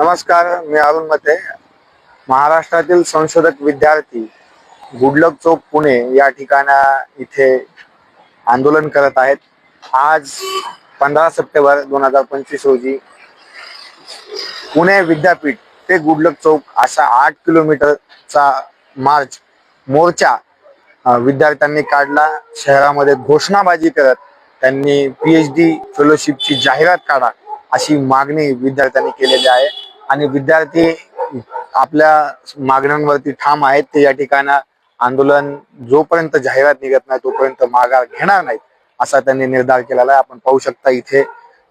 नमस्कार मी अरुण मते. महाराष्ट्रातील संशोधक विद्यार्थी गुडलक चौक पुणे या ठिकाणा इथे आंदोलन करत आहेत. आज पंधरा सप्टेंबर दोन हजार पंचवीस रोजी पुणे विद्यापीठ ते गुडलक चौक असा आठ किलोमीटरचा मार्च मोर्चा विद्यार्थ्यांनी काढला. शहरामध्ये घोषणाबाजी करत त्यांनी पीएच डी फेलोशिपची जाहिरात काढा अशी मागणी विद्यार्थ्यांनी केलेली आहे. आणि विद्यार्थी आपल्या मागण्यांवरती ठाम आहेत ते या ठिकाणी आंदोलन जोपर्यंत जाहिरात निघत नाही तोपर्यंत माघार घेणार नाहीत असा त्यांनी निर्धार केलेला आहे. आपण पाहू शकता इथे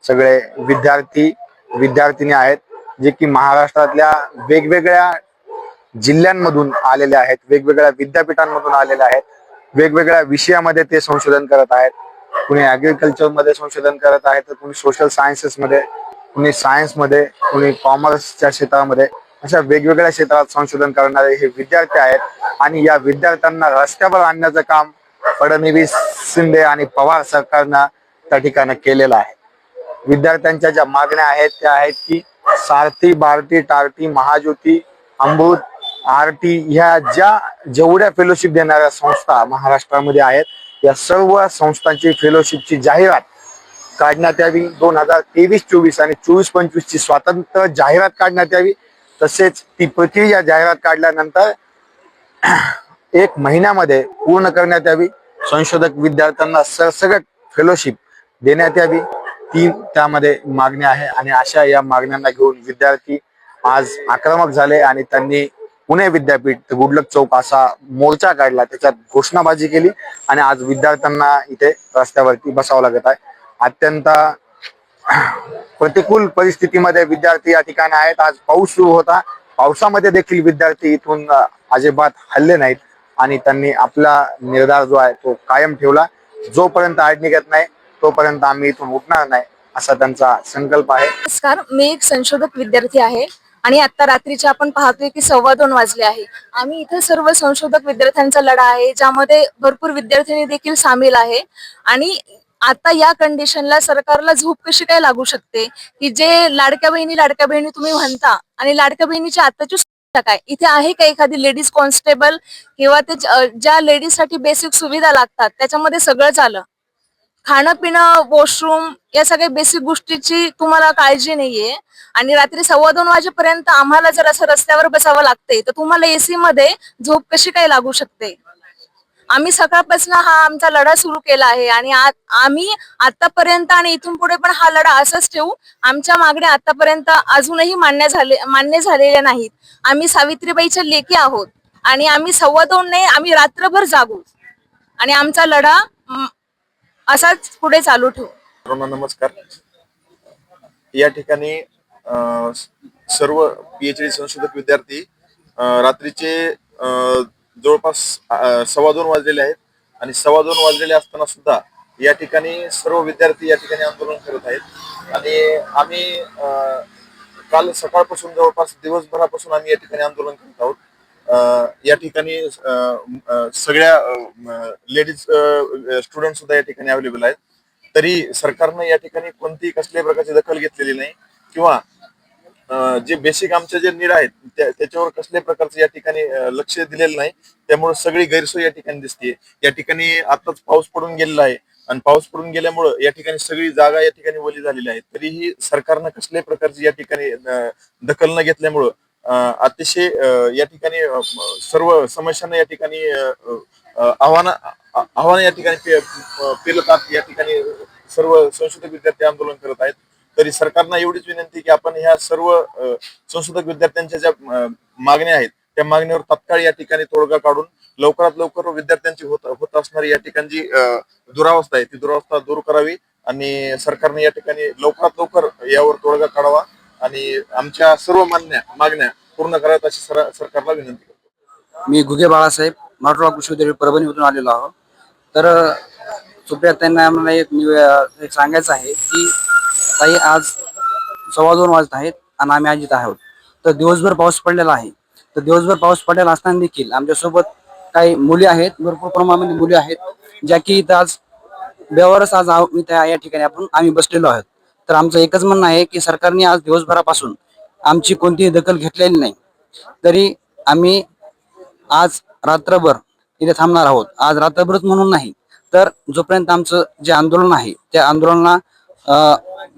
सगळे विद्यार्थी विद्यार्थिनी आहेत जे की महाराष्ट्रातल्या वेगवेगळ्या जिल्ह्यांमधून आलेले आहेत वेगवेगळ्या विद्यापीठांमधून आलेले आहेत वेगवेगळ्या विषयामध्ये ते संशोधन करत आहेत. कुणी ऍग्रिकल्चरमध्ये संशोधन करत आहेत तर कुणी सोशल सायन्सेस मध्ये कुणी सायन्समध्ये कुणी कॉमर्सच्या क्षेत्रामध्ये अशा वेगवेगळ्या क्षेत्रात संशोधन करणारे हे विद्यार्थी आहेत. आणि या विद्यार्थ्यांना रस्त्यावर आणण्याचं काम फडणवीस शिंदे आणि पवार सरकारनं त्या ठिकाणी केलेलं आहे. विद्यार्थ्यांच्या ज्या मागण्या आहेत त्या आहेत की सारथी भारती टारती महाज्योती अमृत आरटी ह्या ज्या जेवढ्या फेलोशिप देणाऱ्या संस्था महाराष्ट्रामध्ये आहेत या सर्व संस्थांची फेलोशिपची जाहिरात काढण्यात यावी. दोन हजार तेवीस चोवीस आणि चोवीस पंचवीस ची स्वातंत्र्य जाहिरात काढण्यात यावी. तसेच ती प्रक्रिया जाहिरात काढल्यानंतर एक महिन्यामध्ये पूर्ण करण्यात यावी. संशोधक विद्यार्थ्यांना सरसगट फेलोशिप देण्यात यावी. ती त्यामध्ये मागणी आहे आणि अशा या मागण्यांना घेऊन विद्यार्थी आज आक्रमक झाले आणि त्यांनी पुणे विद्यापीठ गुडलक चौक असा मोर्चा काढला. त्याच्यात घोषणाबाजी केली आणि आज विद्यार्थ्यांना इथे रस्त्यावरती बसावं लागत आहे. अत्यंत प्रतिकूल परिस्थितीमध्ये विद्यार्थी या ठिकाणी आहेत. आज पाऊस सुरू होता. पावसामध्ये देखील विद्यार्थी इथून अजिबात हल्ले नाहीत आणि त्यांनी आपला निर्धार जो आहे तो कायम ठेवला. जोपर्यंत आड निघत नाही तोपर्यंत आम्ही इथून उठणार नाही असा त्यांचा संकल्प आहे. नमस्कार मी एक संशोधक विद्यार्थी आहे आणि आता रात्रीचे आपण पाहतोय की सव्वा दोन वाजले आहे. आम्ही इथे सर्व संशोधक विद्यार्थ्यांचा लढा आहे ज्यामध्ये भरपूर विद्यार्थ्यांनी देखील सामील आहे. आणि आता या कंडिशनला सरकारला झोप कशी काय लागू शकते? की जे लाडक्या बहिणी लाडक्या बहिणी तुम्ही म्हणता आणि लाडक्या बहिणीची आताची सुविधा काय? इथे आहे का एखादी लेडीज कॉन्स्टेबल किंवा ते ज्या लेडीजसाठी बेसिक सुविधा लागतात त्याच्यामध्ये सगळंच आलं खाणं पिणं वॉशरूम या सगळ्या बेसिक गोष्टीची तुम्हाला काळजी नाहीये. आणि रात्री सव्वा दोन वाजेपर्यंत आम्हाला जर असं रस्त्यावर बसावं लागते तर तुम्हाला एसी मध्ये झोप कशी काय लागू शकते? आम्ही सकाळपासून हा आमचा लढा सुरू केला आहे आणि आम्ही आतापर्यंत आणि इथून पुढे पण हा लढा असाच ठेवू. आमच्या मागण्या आतापर्यंत अजूनही मान्य झाले मान्य झालेल्या नाहीत. आम्ही सावित्रीबाईच्या लेखी आहोत आणि आम्ही सव्वा दोन नाही आम्ही रात्रभर जागू. आणि आमचा लढा असाच पुढे चालू ठेवू. नमस्कार. या ठिकाणी सर्व पीएचडी संशोधक विद्यार्थी रात्रीचे जवळपास सव्वा दोन वाजलेले आहेत. आणि सव्वा दोन वाजलेले असताना सुद्धा या ठिकाणी सर्व विद्यार्थी या ठिकाणी आंदोलन करत आहेत. आणि आम्ही काल सकाळपासून जवळपास दिवसभरापासून आम्ही या ठिकाणी आंदोलन करत आहोत. या ठिकाणी सगळ्या लेडीज स्टुडंट सुद्धा या ठिकाणी अवेलेबल आहेत. तरी सरकारनं या ठिकाणी कोणतीही कसल्याही प्रकारची दखल घेतलेली नाही. किंवा जे बेसिक आमचे जे नीड आहेत त्याच्यावर कसल्या प्रकारचं या ठिकाणी लक्ष दिलेलं नाही. त्यामुळे सगळी गैरसोय या ठिकाणी दिसते या ठिकाणी आताच पाऊस पडून गेलेला आहे आणि पाऊस पडून गेल्यामुळं या ठिकाणी सगळी जागा या ठिकाणी वली झालेली आहे तरीही सरकारनं कसल्याही प्रकारची या ठिकाणी दखल न घेतल्यामुळं अतिशय या ठिकाणी सर्व समस्यांना या ठिकाणी आव्हान आव्हान आव्हानं या ठिकाणी पे- आहेत पेलतात. या ठिकाणी सर्व संशोधक विद्यार्थी आंदोलन करत आहेत. तरी सरकारनं एवढीच विनंती की आपण ह्या सर्व संशोधक विद्यार्थ्यांच्या ज्या मागण्या आहेत त्या मागण्यावर तत्काळ या ठिकाणी तोडगा काढून लवकरात लवकर विद्यार्थ्यांची होत होत असणारी या ठिकाणची दुरावस्था आहे ती दुरावस्था दूर करावी आणि सरकारने या ठिकाणी लवकरात लवकर यावर तोडगा काढावा आणि आमच्या सर्व मान्या मागण्या पूर्ण कराव्यात अशी सरकारला विनंती करतो. मी घुगे बाळासाहेब मराठवाडा कृषी विद्यापीठ परभणीमधून आलेलो आहोत. तर सुप्रिया त्यांना आम्हाला एक सांगायचं आहे की ताई आज सव्वा दोन वाजत आहेत आणि आम्ही आज इथं आहोत. तर दिवसभर पाऊस पडलेला आहे. तर दिवसभर पाऊस पडलेला असताना देखील आमच्यासोबत काही मुली आहेत भरपूर प्रमाणामध्ये मुली आहेत ज्या की इथं आज बेवारस आज इथं या ठिकाणी आपण आम्ही बसलेलो आहोत. तर आमचं एकच म्हणणं आहे की सरकारने आज दिवसभरापासून आमची कोणतीही दखल घेतलेली नाही. तरी आम्ही आज रात्रभर इथे थांबणार आहोत. आज रात्रभरच म्हणून नाही तर जोपर्यंत आमचं जे आंदोलन आहे त्या आंदोलनाला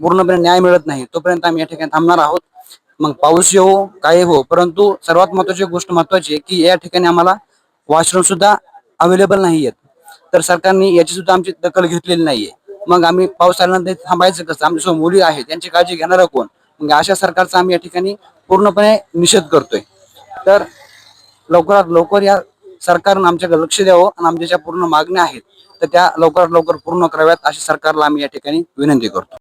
पूर्णपणे न्याय मिळत नाही तोपर्यंत आम्ही या ठिकाणी थांबणार आहोत. मग पाऊस येऊ काही हो परंतु सर्वात महत्वाची गोष्ट महत्वाची आहे की या ठिकाणी आम्हाला वॉशरूम सुद्धा अवेलेबल नाही आहेत. तर सरकारने याची सुद्धा आमची दखल घेतलेली नाहीये. मग आम्ही पाऊस आल्यानंतर थांबायचं कसं? आमच्या मुली आहेत त्यांची काळजी घेणार कोण? मग अशा सरकारचा आम्ही या ठिकाणी पूर्णपणे निषेध करतोय. तर लवकरात लवकर या सरकारनं आमच्याकडे लक्ष द्यावं आणि आमच्या ज्या पूर्ण मागण्या आहेत तर त्या लवकरात लवकर पूर्ण कराव्यात अशी सरकारला आम्ही या ठिकाणी विनंती करतो.